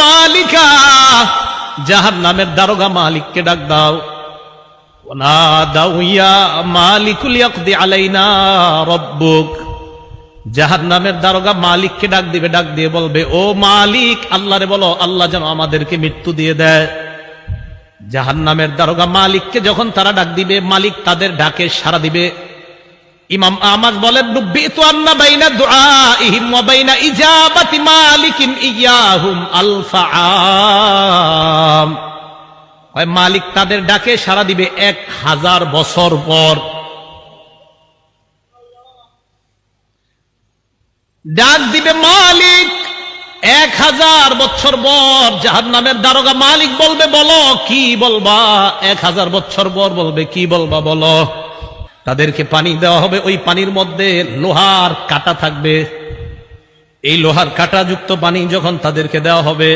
মালিকা জাহান নামের দারোগা মালিককে ডাক দাও। জাহান নামের দারোগা মালিককে ডাক দিবে, ডাক দিয়ে বলবে, ও মালিক, আল্লাহরে বলো, আল্লাহ যেন আমাদেরকে মৃত্যু দিয়ে দেয়। জাহান নামের দারোগা মালিককে যখন তারা ডাক দিবে, মালিক তাদের ডাকে সারা দিবে। হয় মালিক তাদের ডাকে সারা দিবে এক হাজার বছর পর। ডাক দিবে, মালিক, এক হাজার বছর পর জাহান নামের দারোগা মালিক বলবে, বলো, কি বলবা? এক হাজার বছর পর বলবে, কি বলবা, বলো। তাদেরকে পানি দেওয়া হবে। ওই পানির মধ্যে লোহার কাটা থাকবে। এই লোহার কাটা যুক্ত পানি যখন তাদেরকে দেওয়া হবে,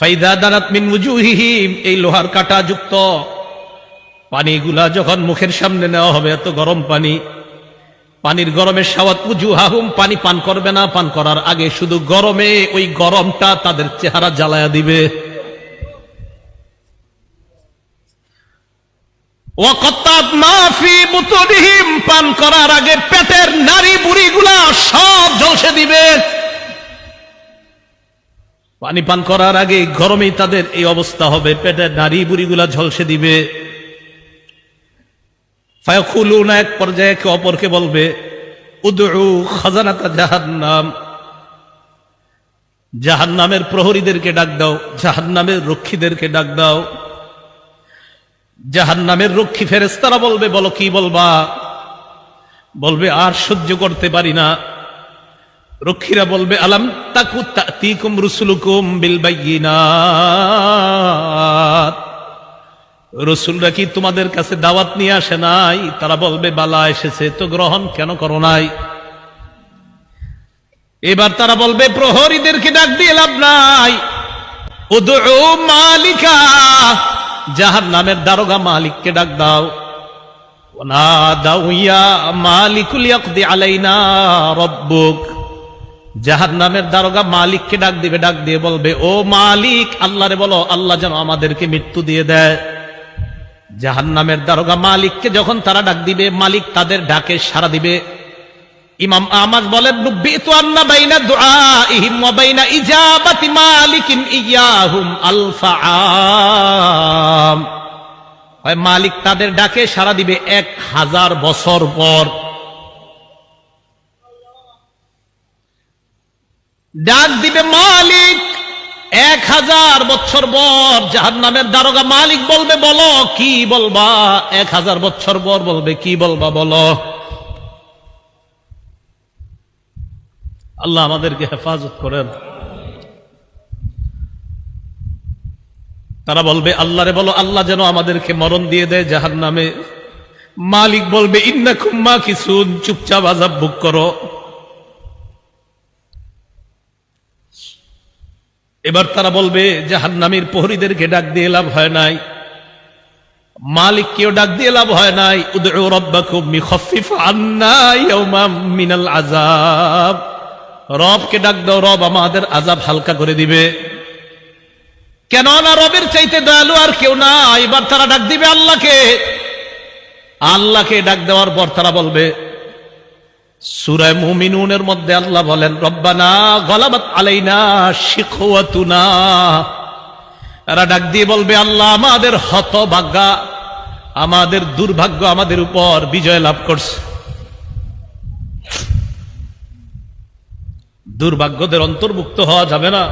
ফাইদা দানাত মিন মুজুহিহিম এই লোহার কাটা যুক্ত পানিগুলা যখন মুখের সামনে নেওয়া হবে, এত গরম পানি, পানির গরমে সাওয়াত পুজু হাহুম পানি পান করবে না, পান করার আগে শুধু গরমে ওই গরমটা তাদের চেহারা জ্বালায়া দিবে ওয়াকাত্তাত মা ফি বুতুনিহিম পান করার আগে পেটের নারী বুড়িগুলা সব ঝলসে দিবে। পানি পান করার আগে গরমেই তাদের এই অবস্থা হবে, পেটের নারী বুড়িগুলা ঝলসে দিবে। ফায়াকুলুনা, এক পর্যায়ে একে অপরকে বলবে, উদউ খাজানাতা জাহান্নাম। জাহান্নামের প্রহরীদেরকে ডাক দাও, জাহান্নামের রক্ষীদেরকে ডাক দাও। জাহান্নামের রক্ষী ফেরেস্তারা বলবে, বলো কি বলবা? বলবে, আর সহ্য করতে পারি না। রক্ষীরা বলবে, আলাম তাকু তাতিকুম রুসুলুকুম বিল বাইয়িনাত। রসুলরা কি তোমাদের কাছে দাওয়াত নিয়ে আসে নাই? তারা বলবে, বালা এসেছে, তো গ্রহণ কেন করো নাই? এবার তারা বলবে, প্রহরীদেরকে ডাক দিয়ে লাভ নাই। মালিকা জাহান নামের দারোগা মালিককে ডাক দাও। জাহান নামের দারোগা মালিককে ডাক দিবে, ডাক দিয়ে বলবে, ও মালিক, আল্লাহরে বলো, আল্লাহ যেন আমাদেরকে মৃত্যু দিয়ে দেয়। জাহান নামের দারোগা মালিককে যখন তারা ডাক দিবে, মালিক তাদের ডাকে সারা দিবে। ইমাম বলেন আন্না বাইনা দুআইহিম ওয়া বাইনা ইজাবাতি মালিকিন ইয়াহুম আলফাআম হয়, মালিক তাদের ডাকে সারা দিবে এক হাজার বছর পর। ডাক দিবে মালিক এক হাজার বছর পর। জাহান নামের দারোগা মালিক বলবে, বলো, কি বলবা? এক হাজার বছর পর বলবে, কি বলবা, বলো? আল্লাহ আমাদেরকে হেফাজত করেন। তারা বলবে, আল্লাহরে বলো, আল্লাহ যেন আমাদেরকে মরণ দিয়ে দেয় জাহান নামে মালিক বলবে ইন্না খুম্মা কিছু চুপচাপ আজাব বুক করো। এবার তারা বলবে জাহান নামের প্রহরীদেরকে ডাক দিয়ে লাভ হয় নাই। মালিক কেউ ডাক দিয়ে লাভ হয় নাই। উদউ রব্বাকুম মিখাফফিফ আন্না ইয়াওমাম মিনাল আযাব। রবকে ডাক দাও, রব আমাদের আজাব হালকা করে দিবে। কেন না রবের চাইতে দয়ালু আর কেউ না, এবার তারা ডাক দিবে আল্লাহকে। আল্লাহকে ডাক দেওয়ার পর তারা বলবে সুরায় মুমিনুনের মধ্যে আল্লাহ বলেন, রব্বানা গলাবাত আলাইনা শিখওয়াতুনা। এরা ডাক দিয়ে বলবে, আল্লাহ আমাদের হতভাগ্যা আমাদের দুর্ভাগ্য আমাদের উপর বিজয় লাভ করছে। দুর্ভাগ্যদের অন্তর্ভুক্ত হওয়া যাবে না।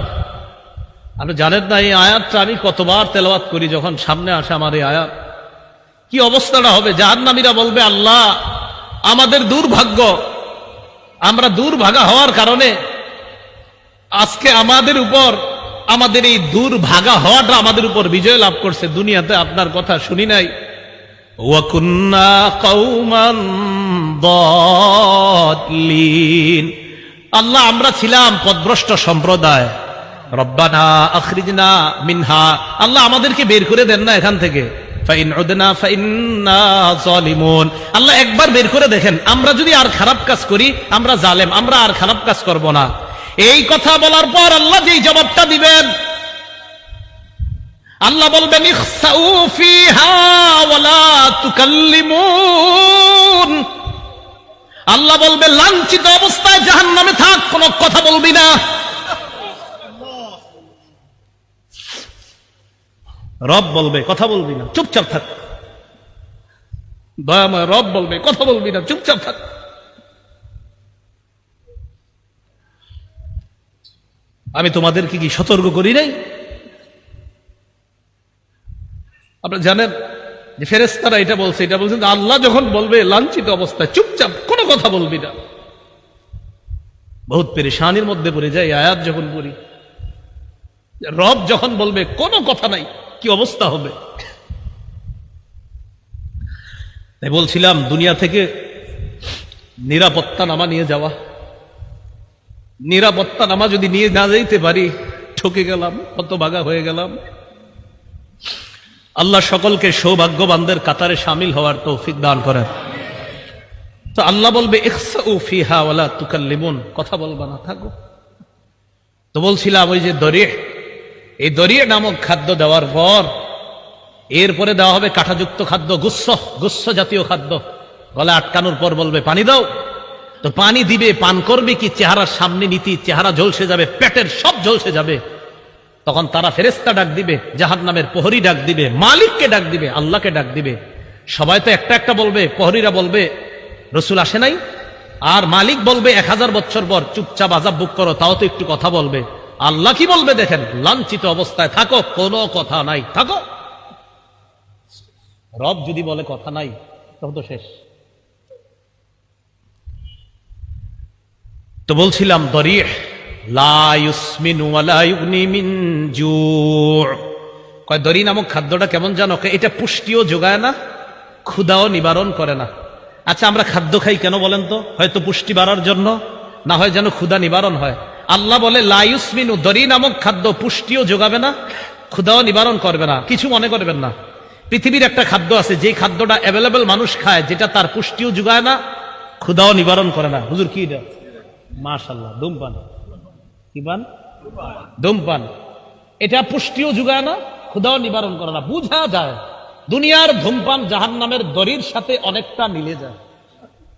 আপনি জানেন না, এই আয়াতটা আমি কতবার তেলাওয়াত করি যখন সামনে আসে আমার এই আয়াত। কি অবস্থাটা হবে? জাহান্নামীরা বলবে, আল্লাহ, আমাদের দুর্ভাগ্য। আমরা দুর্ভাগা হওয়ার কারণে আজকে আমাদের উপর, আমাদের এই দুর্ভাগা হওয়াটা আমাদের উপর বিজয় লাভ করছে। দুনিয়াতে আপনার কথা শুনি নাই। ওয়াকুন্না কৌমান দলিন আল্লাহ, আমরা ছিলাম পদভ্রষ্ট সম্প্রদায়। রব্বানা আখরিজনা মিনহা। আল্লাহ আমাদেরকে বের করে দেন না এখান থেকে। আল্লাহ একবার বের করে দেখেন, আমরা যদি আর খারাপ কাজ করি, আমরা জালেম, আমরা আর খারাপ কাজ করব না। এই কথা বলার পর আল্লাহ যেই জবাবটা দিবেন, আল্লাহ বলবেন, ইখসাউ ফিহা ওয়ালা তুকাল্লিমুন। আল্লাহ বলবে, লাঞ্ছিত অবস্থায় জাহান্নামে থাক, কোনো কথা বলবি না। রব বলবে, কথা বলবি না, চুপচাপ থাক। রব বলবে, কথা বলবি না, চুপচাপ থাক। আমি তোমাদেরকে কি সতর্ক করি নাই? আপনারা জানেন ফেরেস্তারা এটা বলছে, এটা বলছেন আল্লাহ যখন বলবে, লাঞ্ছিত অবস্থায়, চুপচাপ, কোনো কথা বলবি না। বহুত পেরেশানির মধ্যে পড়ে যায় আয়াত যখন পড়ি। রব যখন বলবে, কোনো কথা নাই, কি অবস্থা হবে? তাই বলছিলাম, দুনিয়া থেকে নিরাপত্তা নামা নিয়ে যাওয়া। নিরাপত্তা নামা যদি নিয়ে না যাইতে পারি, ঠকে গেলাম কত বাগা হয়ে গেলাম। আল্লাহ সকলকে সৌভাগ্যবানদের কাতারে সামিল হওয়ার তৌফিক দান করেন। তো আল্লাহ বলবে কথা বলবা না, থাকো। তো বলছিলাম, ওই যে দরিয়ে, এই দরিয়ে নামক খাদ্য দেওয়ার পর, এরপরে দেওয়া হবে কাঁটাযুক্ত খাদ্য গুচ্ছ গুচ্ছ জাতীয় খাদ্য। গলা আটকানোর পর বলবে, পানি দাও। তো পানি দিবে, পান করবে কি, চেহারার সামনে নীতি, চেহারা ঝলসে যাবে, পেটের সব ঝলসে যাবে। তখন তারা ফেরেস্তা ডাক দিবে জাহান নামের প্রহরী ডাক দিবে, মালিককে ডাক দিবে, আল্লাহকে ডাক দিবে। সবাই তো একটা একটা বলবে, প্রহরীরা বলবে রসুল আসে নাই? আর মালিক বলবে, এক হাজার বছর পর চুপচাপ আজাব বুক করো, তাও তো একটু কথা বলবে। আল্লাহ কি বলবে দেখেন? লাঞ্ছিত অবস্থায় থাকো, কোনো কথা নাই, থাকো। রব যদি বলে কথা নাই, তখন তো শেষ। তো বলছিলাম কয়, দরি নামক খাদ্যটা কেমন জানো? এটা পুষ্টিও যোগায় না ক্ষুদাও নিবারণ করে না। আচ্ছা আমরা খাদ্য খাই কেন বলেন তো? হয়তো পুষ্টি বাড়ার জন্য, না হয় যেন ক্ষুদা নিবারণ হয়। আল্লাহ বলে লাইসমিনু দরি নামক খাদ্য পুষ্টিও যোগাবে না ক্ষুদাও নিবারণ করবে না, কিছু মনে করবেন না। পৃথিবীর একটা খাদ্য আছে যে খাদ্যটা অ্যাভেলেবেল মানুষ খায়, যেটা তার পুষ্টিও যোগায় না ক্ষুদাও নিবারণ করে না। হুজুর, কি এটা? মাশাল্লাহ ধূমপান। কি পান? ধূমপান। এটা পুষ্টিও যোগায় না ক্ষুদাও নিবারণ করে না। বুঝা যায়। দুনিয়ার ধূমপান জাহান নামের দড়ির সাথে অনেকটা মিলে যায়।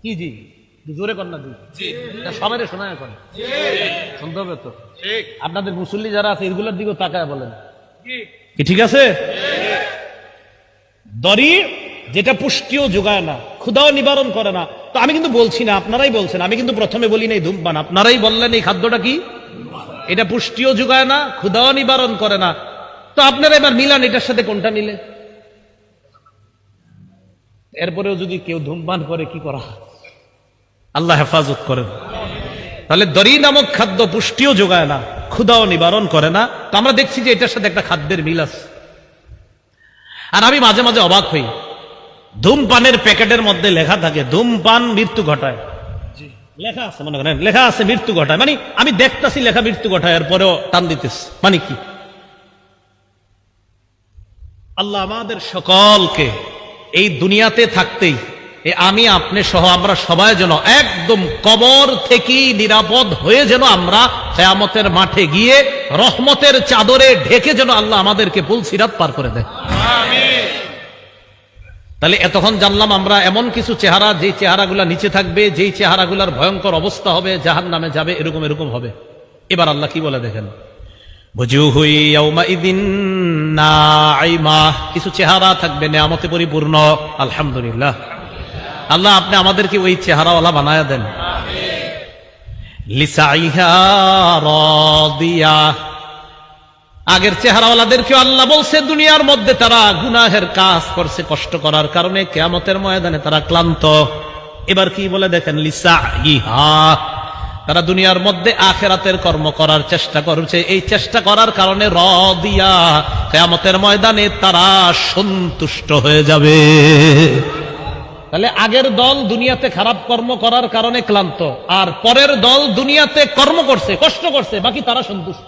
কি জি? জোরে না জি। সবাই শোনা এখন শুনতে হবে তো। আপনাদের মুসল্লি যারা আছে এগুলোর দিকেও তাকায় বলেন। কি ঠিক আছে? দড়ি যেটা পুষ্টিও যোগায় না ক্ষুদাও নিবারণ করে না। তো আমি কিন্তু বলছি না আপনারাই বলছেন। আমি কিন্তু প্রথমে বলি নাই ধূমপান। আপনারাই বললেন এই খাদ্যটা কি? এটা পুষ্টিও যোগায় না ক্ষুদাও নিবারণ করে না। তো আপনারা এবার মিলান এটার সাথে কোনটা মিলে? এরপরেও যদি কেউ ধূমপান করে কি করা আল্লাহ হেফাজত করেন। তাহলে দরি নামক খাদ্য পুষ্টিও যোগায় না ক্ষুদাও নিবারণ করে না। তো আমরা দেখছি যে এটার সাথে একটা খাদ্যের মিল আছে। আর আমি মাঝে মাঝে অবাক হই। ধূমপানের প্যাকেটের মধ্যে লেখা থাকে ধূমপান মৃত্যু ঘটায়। লেখা আছে মনে করেন লেখা আছে মৃত্যু ঘটায়। মানে আমি দেখতেছি লেখা মৃত্যু ঘটায় এরপরেও টান দিতেছি। মানে কি? আল্লাহ আমাদের সকলকে এই দুনিয়াতে থাকতেই আমি আপনি সহ আমরা সবাই যেন একদম কবর থেকেই নিরাপদ হয়ে যেন আমরা কেয়ামতের মাঠে গিয়ে রহমতের চাদরে ঢেকে যেন আল্লাহ আমাদেরকে পুল সিরাত পার করে দেয়। তাহলে এতক্ষণ জানলাম আমরা এমন কিছু চেহারা যে চেহারাগুলা নিচে থাকবে যেই চেহারাগুলার ভয়ঙ্কর অবস্থা হবে জাহান নামে যাবে এরকম এরকম হবে। এবার আল্লাহ কি বলে দেখেন? কিছু চেহারা থাকবে, নেয়ামতে পরিপূর্ণ। আলহামদুলিল্লাহ। আল্লাহ, আপনি আমাদেরকে ওই চেহারাওয়ালা বানায় দেন। আগের চেহারাওয়ালাদেরকে আল্লাহ বলছে, দুনিয়ার মধ্যে তারা গুনাহের কাজ করছে, কষ্ট করার কারণে কেয়ামতের ময়দানে তারা ক্লান্ত। এবার কি বলে দেখেন? লিসা ইহা তারা দুনিয়ার মধ্যে আখেরাতের কর্ম করার চেষ্টা করছে। এই চেষ্টা করার কারণে র দিয়া কেয়ামতের ময়দানে তারা সন্তুষ্ট হয়ে যাবে। তাহলে আগের দল দুনিয়াতে খারাপ কর্ম করার কারণে ক্লান্ত, আর পরের দল দুনিয়াতে কর্ম করছে, কষ্ট করছে, বাকি তারা সন্তুষ্ট।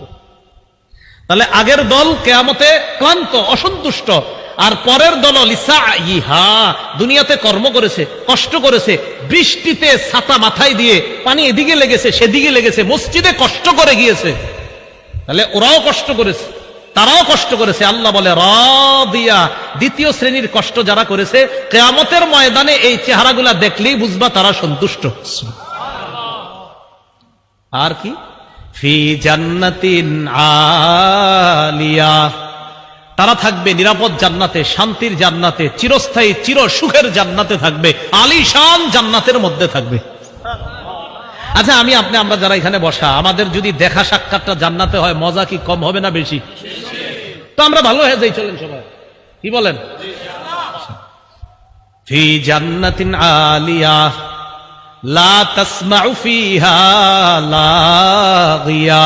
তাহলে আগের দল কেয়ামতে ক্লান্ত, অসন্তুষ্ট আর পরের দল লিসা ইহা দুনিয়াতে কর্ম করেছে, কষ্ট করেছে, বৃষ্টিতে ছাতা মাথায় দিয়ে পানি এদিকে লেগেছে, সেদিকে লেগেছে, মসজিদে কষ্ট করে গিয়েছে। তাহলে ওরাও কষ্ট করেছে, তারাও কষ্ট করেছে। আল্লাহ বলে দিয়া দ্বিতীয় শ্রেণির কষ্ট যারা করেছে, কেয়ামতের ময়দানে এই চেহারাগুলা দেখলেই বুঝবা তারা সন্তুষ্ট। আর কি? ফি জান্নাতিন আলিয়া। তারা থাকবে নিরাপদ জান্নাতে, শান্তির জান্নাতে, চিরস্থায়ী, চির সুখের জান্নাতে থাকবে, আলিশান জান্নাতের মধ্যে থাকবে। আচ্ছা আমি, আপনি, আমরা যারা এখানে বসা, আমাদের যদি দেখা সাক্ষাৎটা জান্নাতে হয়, মজা কি কম হবে না বেশি? তো আমরা ভালো হয়ে যাই, চলেন সবাই। কি বলেন? ফি জান্নাতিন আলিয়া, লা তাসমাউ ফিহা লাগিয়া।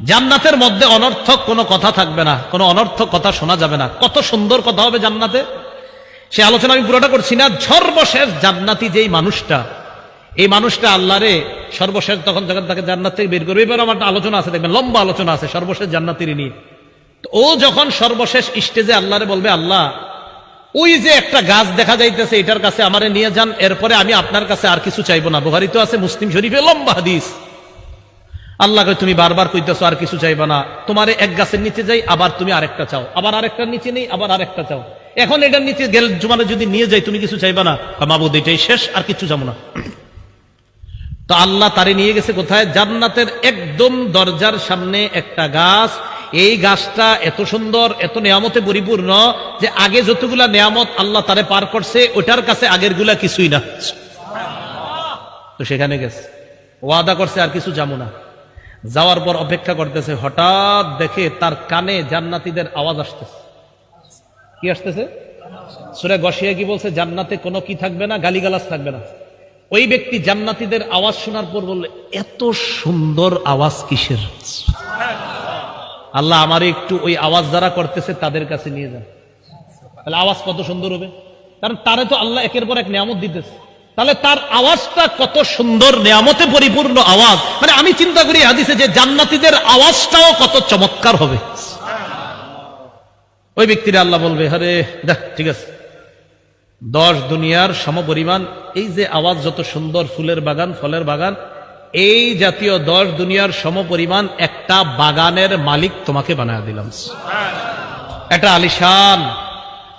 জান্নাতের মধ্যে অনর্থক কোনো কথা থাকবে না, কোনো অনর্থক কথা শোনা যাবে না। কত সুন্দর কথা হবে জান্নাতে। সে আলোচনা আমি পুরোটা করছি না। সর্বশেষ জান্নাতি যেই মানুষটা, এই মানুষটা আল্লাহরে সর্বশেষ তখন যখন তাকে জান্নাত থেকে বের করবে, এবার আমার আলোচনা আছে, দেখবেন, লম্বা আলোচনা আছে, সর্বশেষ জান্নাতির নিয়ে তো ও যখন সর্বশেষ স্টেজে আল্লাহরে বলবে, আল্লাহ, ওই যে একটা গাছ দেখা যাইতেছে, এটার কাছে আমারে নিয়ে যান, এরপরে আমি আপনার কাছে আর কিছু চাইব না। বুহারি তো আছে, মুসলিম শরীফে লম্বা হাদিস। আল্লাহকে তুমি বারবার কইতেছো আর কিছু চাইবা না। তোমার এক গাছের নিচে যাই, আবার তুমি আরেকটা চাও। আবার আরেকটার নিচে নেই, আবার আরেকটা চাও। এখন এটার নিচে গেল জমানে যদি নিয়ে যাই, তুমি কিছু চাইবা না? মাবুদ, এটাই শেষ, আর কিছু যাব না। তো আল্লাহ তারে নিয়ে গেছে কোথায়? জান্নাতের একদম দরজার সামনে একটা গাছ। এই গাছটা এত সুন্দর, এত নিয়ামতে পরিপূর্ণ যে আগে যতগুলা নিয়ামত আল্লাহ তারে পার করছে ওটার কাছে আগেরগুলা কিছুই না। তো সেখানে গেছে। ওয়াদা করছে, আর কিছু যাব না। যাওয়ার পর অপেক্ষা করতেছে, হঠাৎ দেখে তার কানে জান্নাতীদের আওয়াজ আসতেছে। কি আসতেছে? সুরে গসিয়া কি বলছে? জান্নাতে কোনো কি থাকবে না, গালিগালাজ থাকবে না। ওই ব্যক্তি জান্নাতীদের আওয়াজ শোনার পর বললে, এত সুন্দর আওয়াজ কিসের? আল্লাহ আমার একটু ওই আওয়াজ যারা করতেছে তাদের কাছে নিয়ে যান। তাহলে আওয়াজ কত সুন্দর হবে? কারণ তারে তো আল্লাহ একের পর এক নিয়ামত দিতেছে। তাহলে তার আওয়াজটা কত সুন্দর নিয়ামতে পরিপূর্ণ আওয়াজ। মানে আমি চিন্তা করি হাদিসে যে জান্নাতীদের আওয়াজটাও কত চমৎকার হবে। ওই ব্যক্তিরা আল্লাহ বলবে আরে দেখ ঠিক আছে। দশ দুনিয়ার সম সমপরিমাণ এই যে আওয়াজ যত সুন্দর ফুলের বাগান ফলের বাগান এই জাতীয় দশ দুনিয়ার সম সমপরিমাণ একটা বাগানের মালিক তোমাকে বানায় দিলাম। এটা আলিশান।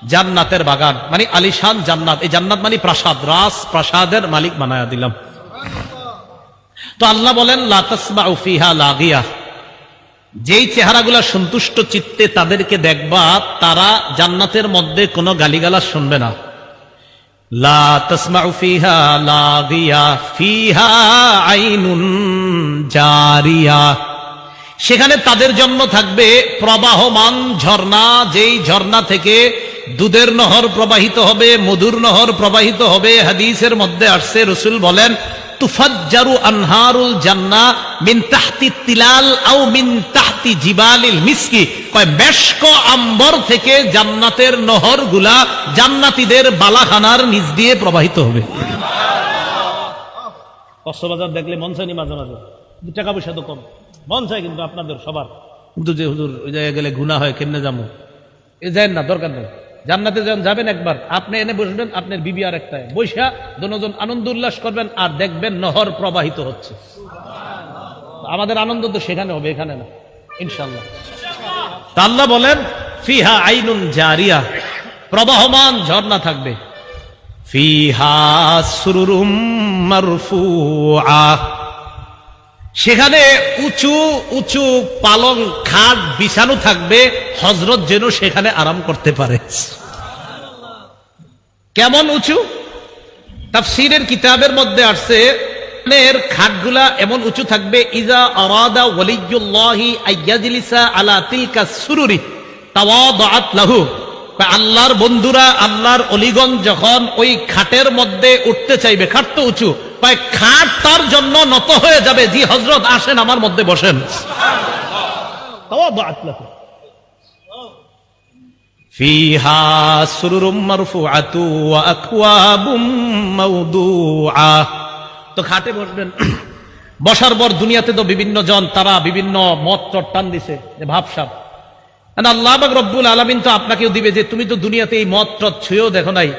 জান্নাতের বাগান। মানে আলিশান জান্নাত। এই জান্নাত মানে প্রাসাদ। রাস প্রাসাদের মালিক বানায়া দিলাম। তো আল্লাহ বলেন লাতাসমা লাগিয়া। যেই চেহারাগুলা সন্তুষ্ট চিত্তে তাদেরকে দেখবা, তারা জান্নাতের মধ্যে কোনো গালিগালা শুনবে না। সেখানে তাদের জন্য থাকবে প্রবাহমান ঝর্ণা, যেই ঝর্ণা থেকে দুধের নহর প্রবাহিত হবে, মধুর নহর প্রবাহিত হবে। হাদিসের মধ্যে আসছে, রসুল বলেন, তুফাজ্জারু আনহারুল জান্না মিন তাহতি তিলাল আও মিন তাহতি জিবালিল মিসকি। কয়, মেশক আম্বর থেকে জান্নাতের নহরগুলা জান্নাতীদের বালাখানার নিচ দিয়ে প্রবাহিত হবে। কক্সবাজার দেখলে মন চায়নি মাঝে মাঝে। টাকা পয়সা তো কম। মন চায় কিন্তু আপনাদের সবার। কিন্তু যে হুজুর ওই জায়গায় গেলে গুণা হয়, কেমনে যাব এ যায় না, দরকার নেই। জান্নাতে যখন যাবেন একবার, আপনি এনে বসবেন, আপনার বিবি আর একটা বৈশা দুজন আনন্দ উল্লাস করবেন আর দেখবেন নহর প্রবাহিত হচ্ছে। আমাদের আনন্দ তো সেখানে হবে, এখানে না। ইনশাল্লাহ তা আল্লাহ বলেন, ফিহা আইনুন জারিয়া। প্রবাহমান ঝর্ণা থাকবে। ফিহা মারফুআ। সেখানে উঁচু উঁচু পালং খাট বিছানো থাকবে হজরত যেন সেখানে আরাম করতে পারে। কেমন উঁচু? তাফসীরের কিতাবের মধ্যে আসছে খাটগুলা এমন উঁচু থাকবে, ইজা আরাদা আইয়াজলিসা আলা তিলকা সুরুরি তাওয়াদাত লাহু। আল্লাহর বন্ধুরা, আল্লাহর অলিগঞ্জ যখন ওই খাটের মধ্যে উঠতে চাইবে, খাট তো উঁচু খাট তার জন্য নত হয়ে যাবে, জি হজরত আসেন আমার মধ্যে বসেন। তাওয়াদুআত লাহু। ফিহা সুরুরুম মারফুআতু ওয়া আকওয়াবুম তো খাটে বসবেন। বসার পর দুনিয়াতে তো বিভিন্ন জন, তারা বিভিন্ন মত টান দিছে, যে ভাবসাব। আল্লাহ রব্বুল আলামিন তো আপনাকেও দিবে যে, তুমি তো দুনিয়াতে এই মত ছুঁয়েও দেখো নাই।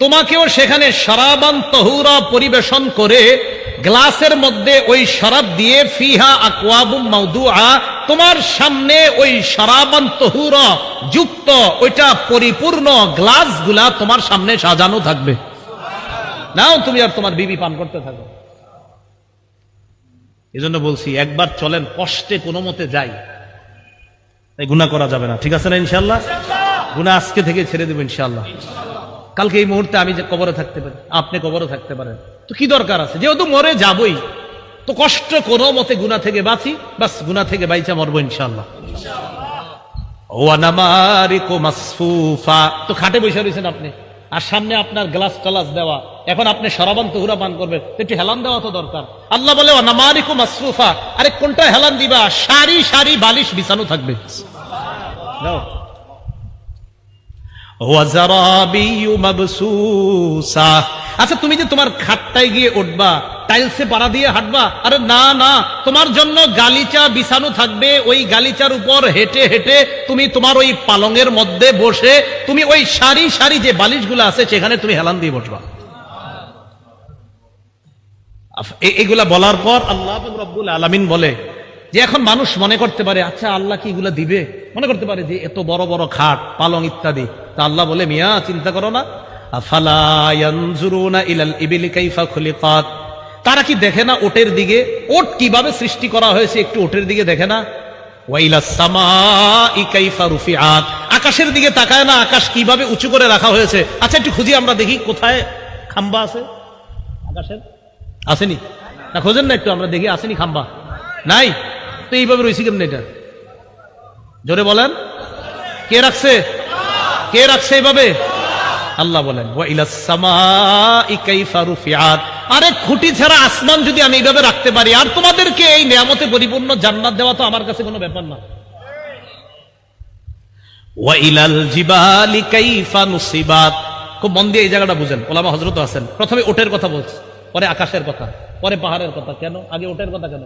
তোমাকেও সেখানে শরাবান তহুরা পরিবেশন করে গ্লাসের মধ্যে ওই শরাব দিয়ে ফিহা আকওয়াবুম মাউদুআ, তোমার সামনে ওই শরাবান তহুরা যুক্ত ওইটা পরিপূর্ণ গ্লাসগুলা তোমার সামনে সাজানো থাকবে। নাও তুমি আর তোমার বিবি পান করতে থাকো। এই জন্য বলছি, একবার চলেন, কষ্টে কোনো মতে যাই। তাই গুণা করা যাবে না। ঠিক আছে না ইনশাল্লাহ গুণা আজকে থেকে ছেড়ে দেবো ইনশাল্লাহ কালকে এই মুহূর্তে আমি যে কবরে থাকতে পারি, আপনি কবরে থাকতে পারেন। তো কি দরকার আছে? যেহেতু মরে যাবই, তো কষ্ট কোনো মতে গুণা থেকে বাঁচি, বাস গুণা থেকে বাইচা মরবো ইনশাল্লাহ তো খাটে বসে রয়েছেন আপনি। আর সামনে আপনার গ্লাস টালাস দেওয়া। এখন আপনি সরাবান তহুরা পান করবেন। একটু হেলান দেওয়া তো দরকার। আল্লাহ বলে ওয়ানামারিকো মাসফুফা। আরে কোনটা হেলান দিবা? সারি সারি বালিশ বিছানো থাকবে। আচ্ছা তুমি যে তোমার খাটটায় গিয়ে উঠবা, টাইলসে পাড়া দিয়ে হাঁটবা, আরে না না, তোমার জন্য গালিচা বিছানো থাকবে, ওই গালিচার উপর হেঁটে হেঁটে তুমি তোমার ওই পালঙের মধ্যে বসে, তুমি ওই সারি সারি যে বালিশগুলো আছে, সেখানে তুমি হেলান দিয়ে বসবা। এগুলা বলার পর আল্লাহ রব্বুল আলামিন বলে যে এখন মানুষ মনে করতে পারে আচ্ছা আল্লাহ কি এগুলা দিবে? মনে করতে পারে যে এত বড় বড় খাট, পালং ইত্যাদি। তা আল্লাহ বলে, মিয়া, চিন্তা করো না। তারা কি দেখে না ওটের দিকে? ওট কীভাবে সৃষ্টি করা হয়েছে একটু ওটের দিকে দেখে না? আকাশের দিকে তাকায় না, আকাশ কীভাবে উঁচু করে রাখা হয়েছে? আচ্ছা একটু খুঁজি, আমরা দেখি কোথায় খাম্বা আছে। আকাশের? আসেনি? না, খোঁজেন না একটু, আমরা দেখি, আসেনি খাম্বা। নাই? তো এইভাবে রয়েছি কেমন এটা? জোরে বলেন। কে রাখছে? কে রাখছে এইভাবে আল্লাহ বলেন আরে খুঁটি ছাড়া আসমান যদি আমি এইভাবে রাখতে পারি, আর তোমাদেরকে এই নিয়ামতে পরিপূর্ণ জান্নাত দেওয়া তো আমার কাছে কোনো ব্যাপার না। খুব মন দিয়ে এই জায়গাটা বুঝেন, ওলামা হজরত আছেন। প্রথমে ওটের কথা বলছে, পরে আকাশের কথা, পরে পাহাড়ের কথা। কেন? আগে ওটের কথা কেন?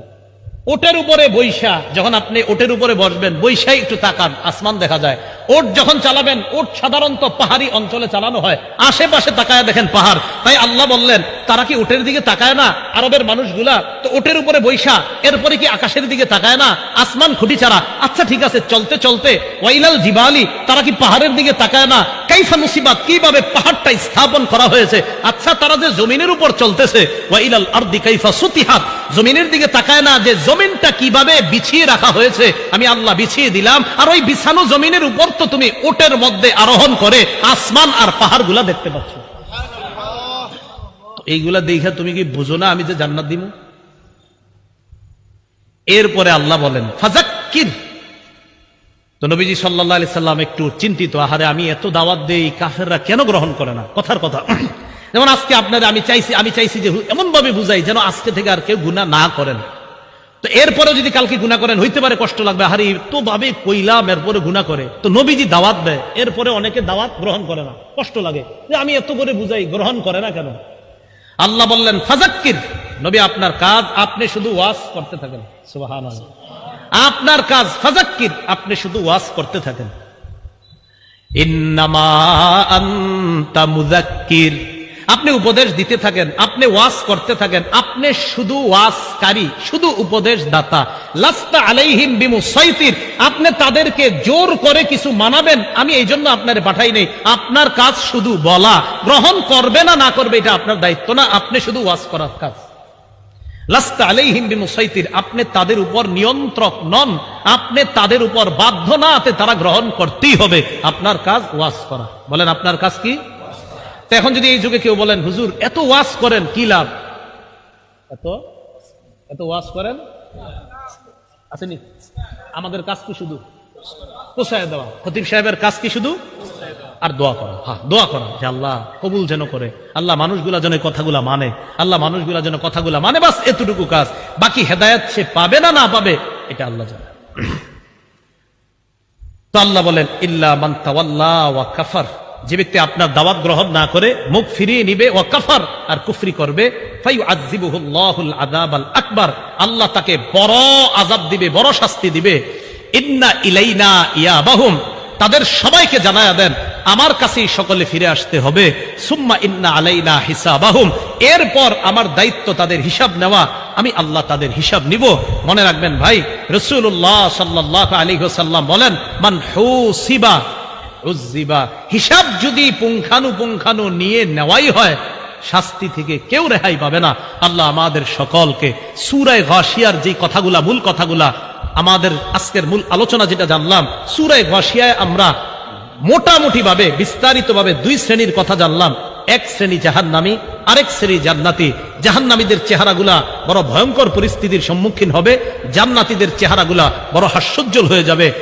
ওটের উপরে বৈশা, যখন আপনি ওটের উপরে বসবেন, বৈশাই একটু তাকান, আসমান দেখা যায়। ওট যখন চালাবেন, ওট সাধারণত পাহাড়ি অঞ্চলে চালানো হয়, আশেপাশে তাকায় দেখেন পাহাড়। তাই আল্লাহ বললেন, তারা কি ওটের দিকে তাকায় না? আরবের মানুষগুলা, তো ওটের উপরে বৈশা, এরপরে কি আকাশের দিকে তাকায় না? আসমান খুঁটি ছাড়া। আচ্ছা ঠিক আছে, চলতে চলতে, ওয়াইলাল জিবালি, তারা কি পাহাড়ের দিকে তাকায় না? কাইফা মুসিবাত, কীভাবে পাহাড়টা স্থাপন করা হয়েছে? আচ্ছা তারা যে জমিনের উপর চলতেছে, ওয়াইলাল আরদি কাইফা সুতিহাত জমিনের দিকে তাকায় না যে জমিনটা কীভাবে বিছিয়ে রাখা হয়েছে, আমি আল্লাহ বিছিয়ে দিলাম। আর ওই বিছানো জমিনের উপর তো তুমি ওটের মধ্যে আরোহণ করে আসমান আর পাহাড়গুলা দেখতে পাচ্ছ। এইগুলা দেখে তুমি কি বুঝো না আমি যে জান্নাত দিব এরপরে আল্লাহ বলেন ফাজাক্কির তো নবীজি সাল্লাহ সাল্লাম একটু চিন্তিত, আহারে, আমি এত দাওয়াত দেই, কাফেররা কেন গ্রহণ করে না? কথার কথা। যেমন আজকে আপনাদের, আমি চাইছি আমি চাইছি যে এমন ভাবে বুঝাই যেন আজকে থেকে আর কেউ গুণা না করেন। তো এরপরে যদি কালকে গুণা করেন, হইতে পারে কষ্ট লাগবে। আরে তো ভাবে কইলাম, এরপরে গুণা করে। তো নবীজি দাওয়াত দেয়, এরপরে অনেকে দাওয়াত গ্রহণ করে না। কষ্ট লাগে। যে আমি এত করে বুঝাই, গ্রহণ করে না কেন? আল্লাহ বললেন ফাজাক্কির নবী, আপনার কাজ, আপনি শুধু ওয়াজ করতে থাকেন। সুবাহান আপনার কাজ ফাজাক্কির আপনি শুধু ওয়াজ করতে থাকেন। ইন্নামা আনতা মুজাক্কির আপনি উপদেশ দিতে থাকেন, আপনি ওয়াজ করতে থাকেন, আপনি শুধু ওয়াজকারী, শুধু উপদেশ দাতা লাস্তা আলাইহিম বিমুসাইতির আপনি তাদেরকে জোর করে কিছু মানাবেন, আমি এই জন্য আপনারে পাঠাই নেই। আপনার কাজ শুধু বলা। গ্রহণ করবে না না করবে, এটা আপনার দায়িত্ব না, আপনি শুধু ওয়াজ করার কাজ। লাস্তা আলাইহিম বিমুসাইতির আপনি তাদের উপর নিয়ন্ত্রক নন, আপনি তাদের উপর বাধ্য না তারা গ্রহণ করতেই হবে। আপনার কাজ ওয়াজ করা। বলেন, আপনার কাজ কি? তো এখন যদি এই যুগে কেউ বলেন, হুজুর, এত ওয়াজ করেন, কি লাভ? এত? এত ওয়াজ করেন? আসেনি? আমাদের কাজ কি শুধু? পোষায় দেওয়া। খতিব সাহেবের কাজ কি শুধু? আর দোয়া করা। হ্যাঁ দোয়া করা। যে আল্লাহ কবুল যেন করে। আল্লাহ মানুষগুলা যেন কথাগুলা মানে। আল্লাহ মানুষগুলা যেন কথাগুলা মানে বাস এতটুকু কাজ। বাকি হেদায়াত সে পাবে না না পাবে, এটা আল্লাহ জানে। তো আল্লাহ বলেন, ইল্লা মান তাওয়াল্লা ওয়া কাফার। যে ব্যক্তি আপনার দাওয়াত গ্রহণ না করে মুখ ফিরিয়ে নিবে ওয়া কাফার, আর কুফরি করবে আকবার। আল্লাহ তাকে বড় আযাব দিবে, বড় শাস্তি দিবে। ইন্না ইলাইনা ইয়াবাহুম। তাদের সবাইকে জানায়া দেন, আমার কাছেই সকলে ফিরে আসতে হবে। সুম্মা ইন্না আলাইনা হিসাবাহুম। এরপর আমার দায়িত্ব তাদের হিসাব নেওয়া। আমি আল্লাহ তাদের হিসাব নিব। মনে রাখবেন ভাই রসুল্লাহ সাল্লাহ আলী সাল্লাম বলেন, মান হুসিবা উজ্জিবা হিসাব যদি পুঙ্খানুপুঙ্খানু নিয়ে নেওয়াই হয়, শাস্তি থেকে কেউ রেহাই পাবে না। আল্লাহ আমাদের সকলকে সুরায় ঘাসিয়ার যে কথাগুলা, মূল কথাগুলা, আমাদের আজকের মূল আলোচনা যেটা জানলাম, সুরায় ঘাসিয়ায় আমরা মোটামুটি ভাবে বিস্তারিত ভাবে দুই শ্রেণির কথা জানলাম। এক শ্রেণি জাহান্নামী, আরেক শ্রেণি জান্নাতি। জাহান্নামীদের চেহারাগুলা বড় ভয়ঙ্কর পরিস্থিতির সম্মুখীন হবে, জান্নাতীদের চেহারাগুলা বড় হাস্যোজ্জ্বল হয়ে যাবে।